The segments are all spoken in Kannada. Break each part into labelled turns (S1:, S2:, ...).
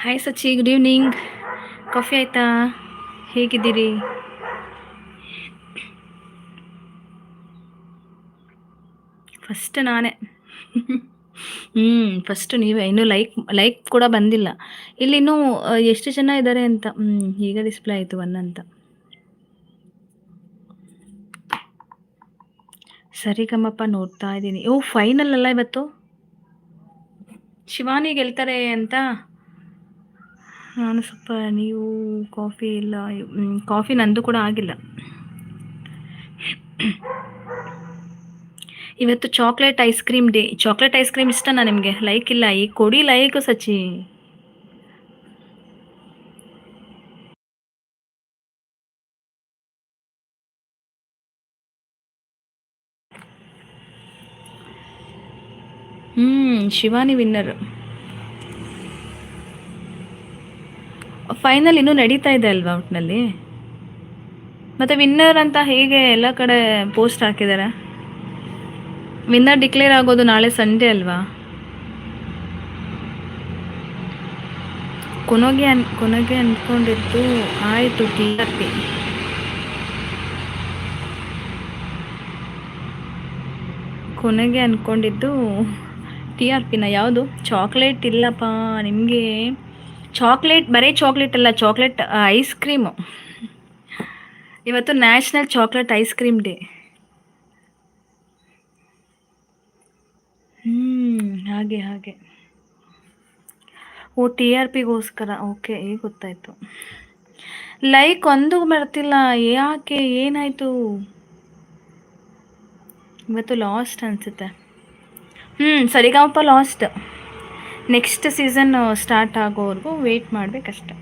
S1: Hi Sachi good evening coffee ಆಯಿತಾ? ಹೇಗಿದ್ದೀರಿ? ಫಸ್ಟ್ ನಾನೇ. ಹ್ಞೂ ಫಸ್ಟ್ ನೀವೇ. ಇನ್ನೂ ಲೈಕ್ ಲೈಕ್ ಕೂಡ ಬಂದಿಲ್ಲ. ಇಲ್ಲಿ ಇನ್ನೂ ಎಷ್ಟು ಜನ ಇದ್ದಾರೆ ಅಂತ? ಹ್ಞೂ ಈಗ ಡಿಸ್ಪ್ಲೇ ಆಯಿತು ಒನ್ ಅಂತ. ಸರಿಗಮಪ್ಪ ನೋಡ್ತಾ ಇದ್ದೀನಿ. ಓ ಫೈನಲ್ ಅಲ್ಲ ಇವತ್ತು? ಶಿವಾನಿ ಗೆಲ್ತಾರೆ ಅಂತ? ನಾನು ಸ್ವಲ್ಪ ನೀವು ಕಾಫಿ ಇಲ್ಲ ಮ್, ಕಾಫಿ ನಂದು ಕೂಡ ಆಗಿಲ್ಲ. ಇವತ್ತು chocolate ice cream day chocolate ice cream ಇಷ್ಟನಾ ನಿಮಗೆ? ಲೈಕ್ ಇಲ್ಲ ಈ ಕೊಡಿ ಲೈಕ್ ಸಚಿ. ಹ್ಞೂ ಶಿವಾನಿ ಫೈನಲ್ ಇನ್ನೂ ನಡೀತಾ ಇದೆ ಅಲ್ವಾ ಒಟ್ಟಿನಲ್ಲಿ ಮತ್ತು ವಿನ್ನರ್ ಅಂತ ಹೇಗೆ ಎಲ್ಲ ಕಡೆ ಪೋಸ್ಟ್ ಹಾಕಿದ್ದಾರೆ ವಿನ್ನರ್ ಡಿಕ್ಲೇರ್ ಆಗೋದು ನಾಳೆ ಸಂಡೇ ಅಲ್ವಾ? ಕೊನೆಗೆ ಅನ್, ಕೊನೆಗೆ ಅಂದ್ಕೊಂಡಿದ್ದು ಆಯಿತು ಟಿ ಆರ್ ಪಿ ಕೊನೆಗೆ ಅಂದ್ಕೊಂಡಿದ್ದು ಟಿ ಆರ್ ಪಿನ ಯಾವುದು? ಚಾಕ್ಲೇಟ್ ಇಲ್ಲಪ್ಪ ನಿಮಗೆ. ಚಾಕ್ಲೇಟ್, ಬರೀ ಚಾಕ್ಲೇಟ್ ಅಲ್ಲ, ಚಾಕ್ಲೇಟ್ ಐಸ್ ಕ್ರೀಮು ಇವತ್ತು national chocolate ice cream day ಹ್ಞೂ ಹಾಗೆ ಹಾಗೆ. ಓ ಟಿ ಆರ್ ಪಿಗೋಸ್ಕರ ಓಕೆ ಈಗ ಗೊತ್ತಾಯಿತು. ಲೈಕ್ ಒಂದು ಬರ್ತಿಲ್ಲ. ಯಾಕೆ? ಏನಾಯಿತು? ಇವತ್ತು ಲಾಸ್ಟ್ ಅನಿಸುತ್ತೆ. ಹ್ಞೂ Sarigamapa last next season start ಆಗೋವರೆಗೂ ವೆಯ್ಟ್ ಮಾಡಬೇಕಷ್ಟೆ.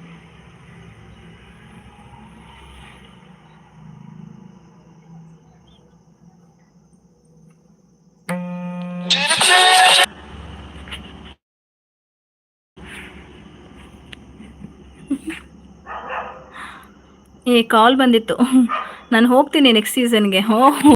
S1: ಏ ಕಾಲ್ ಬಂದಿತ್ತು. ನಾನು ಹೋಗ್ತೀನಿ ನೆಕ್ಸ್ಟ್ ಸೀಸನ್ಗೆ ಹೋ